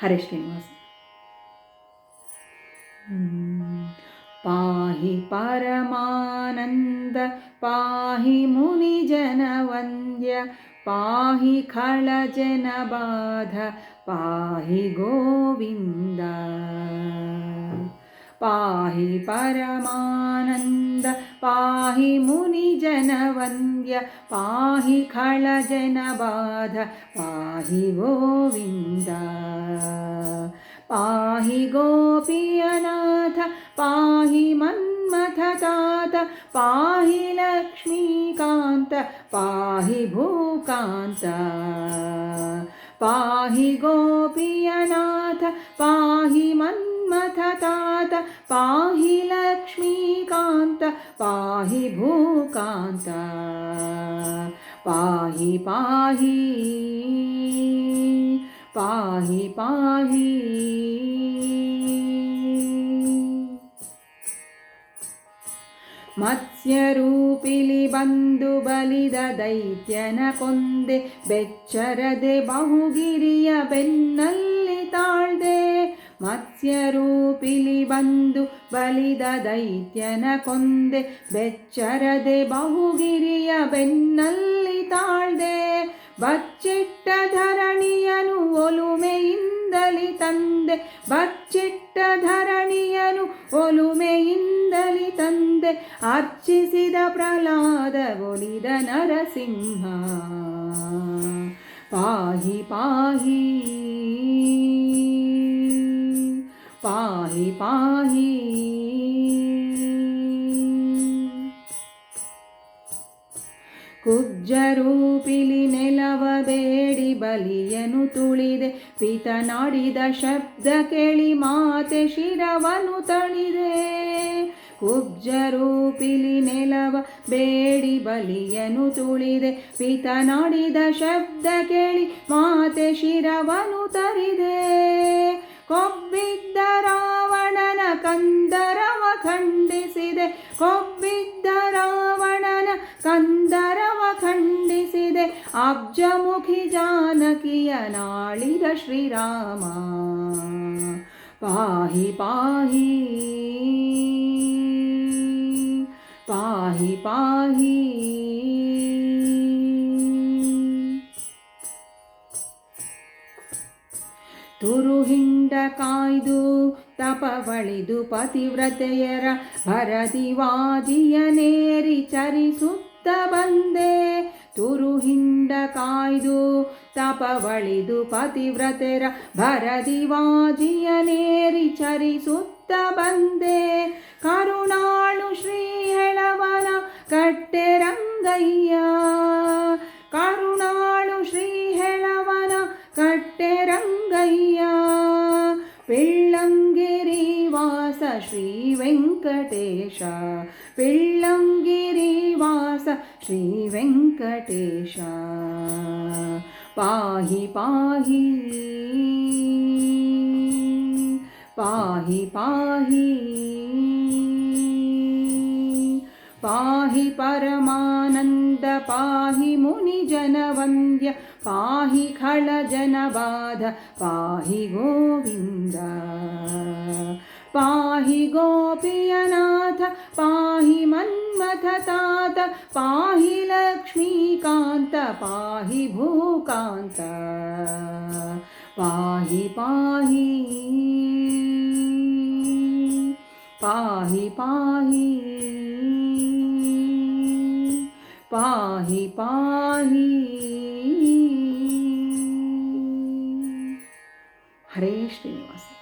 हरे श्रीनिवास पाहि परमानन्द पाहि मुनिजनवन्द्य पाहि खलजनबाध पाहि गोविन्द पाहि परमानन्द पाहि मुनिजनवन्द्य पाहि खलजनबाध पाहि गोविन्द पाहि गोपीयनाथ पाहि मन्मथतात पाहि लक्ष्मीकान्त पाहि भूकान्त पाहि गोपीयनाथ पाहि मन्मथता ಶ್ರೀಕಾಂತ ಪಾಹಿ ಲಕ್ಷ್ಮೀಕಾಂತ, ಪಾಹಿ ಭೂಕಾಂತ, ಪಾಹಿ ಪಾಹಿ ಪಾಹಿ ಪಾಹಿ. ಮತ್ಸ್ಯರೂಪಿಲಿ ಬಂದು ಬಲಿದ ದೈತ್ಯನ ಕೊಂದೆ, ಬೆಚ್ಚರದೆ ಬಹುಗಿರಿಯ ಬೆನ್ನಲ್ಲಿ ತಾಳ್ದೆ ಮತ್ಸ್ಯರೂಪಿಲಿ ಬಂದು ಬಲಿದ ದೈತ್ಯನ ಕೊಂದೆ, ಬೆಚ್ಚರದೆ ಬಹುಗಿರಿಯ ಬೆನ್ನಲ್ಲಿ ತಾಳ್ದೆ. ಬಚ್ಚಿಟ್ಟ ಧರಣಿಯನು ಒಲುಮೆಯಿಂದಲಿ ತಂದೆ. ಬಚ್ಚಿಟ್ಟ ಧರಣಿಯನು ಒಲುಮೆಯಿಂದಲಿ ತಂದೆ. ಅರ್ಚಿಸಿದ ಪ್ರಹ್ಲಾದ ಒಲಿದ ನರಸಿಂಹ. ಪಾಹಿ ಪಾಹಿ. ಪಾಹಿ ಕುಬ್ಜರೂಪಿಲಿ ನೆಲವ ಬೇಡಿ ಬಲಿಯನು ತುಳಿದೆ. ಪಿತನಾಡಿದ ಶಬ್ದ ಕೇಳಿ ಮಾತೆ ಶಿರವನು ತಣಿದೆ. ಕುಬ್ಜರೂಪಿಲಿ ನೆಲವ ಬೇಡಿ ಬಲಿಯನು ತುಳಿದೆ. ಪಿತನಾಡಿದ ಶಬ್ದ ಕೇಳಿ ಮಾತೆ ಶಿರವನು ತರಿದೆ. ಕೊಬ್ಬಿದ್ದ ಖಂಡಿಸಿದೆ ಕೊಬ್ಬಿದ್ದ ರಾವಣನ ಕಂದರವ ಖಂಡಿಸಿದೆ ಅಬ್ಜಮುಖಿ ಜಾನಕಿಯ ನಾಳಿದ ಶ್ರೀರಾಮ ಪಾಹಿ ಪಾಹಿ ಪಾಹಿ ಪಾಹಿ ತುರುಹಿಂಡ ಕಾಯ್ದು ತಪವಳಿದು ಪತಿವ್ರತೆಯರ ಭರದಿವಾಜಿಯನೇರಿ ಚರಿಸುತ್ತ ಬಂದೆ. ತುರುಹಿಂಡ ಕಾಯ್ದು ತಪವಳಿದು ಪತಿವ್ರತೆರ ಭರದಿವಾಜಿಯನೇರಿ ಚರಿಸುತ್ತ ಬಂದೆ. ಕರುಣಾಳು ಶ್ರೀ ಹೆಳವನ ಕಟ್ಟೆರಂಗಯ್ಯ पिळङ्गिरिवास श्रीवेङ्कटेश पिळङ्गिरिवास श्रीवेङ्कटेश पाहि पाहि पाहि पाहि पाहि परमानन्द, पाहि मुनिजनवन्द्य पाहि खलजनबाध पाहि गोविन्द, पाहि गोपीयनाथ, पाहि मन्मथतात पाहि लक्ष्मीकान्त, पाहि भूकान्त, पाहि पाहि पाहि पाहि पाहि पाहि हरे श्रीनिवास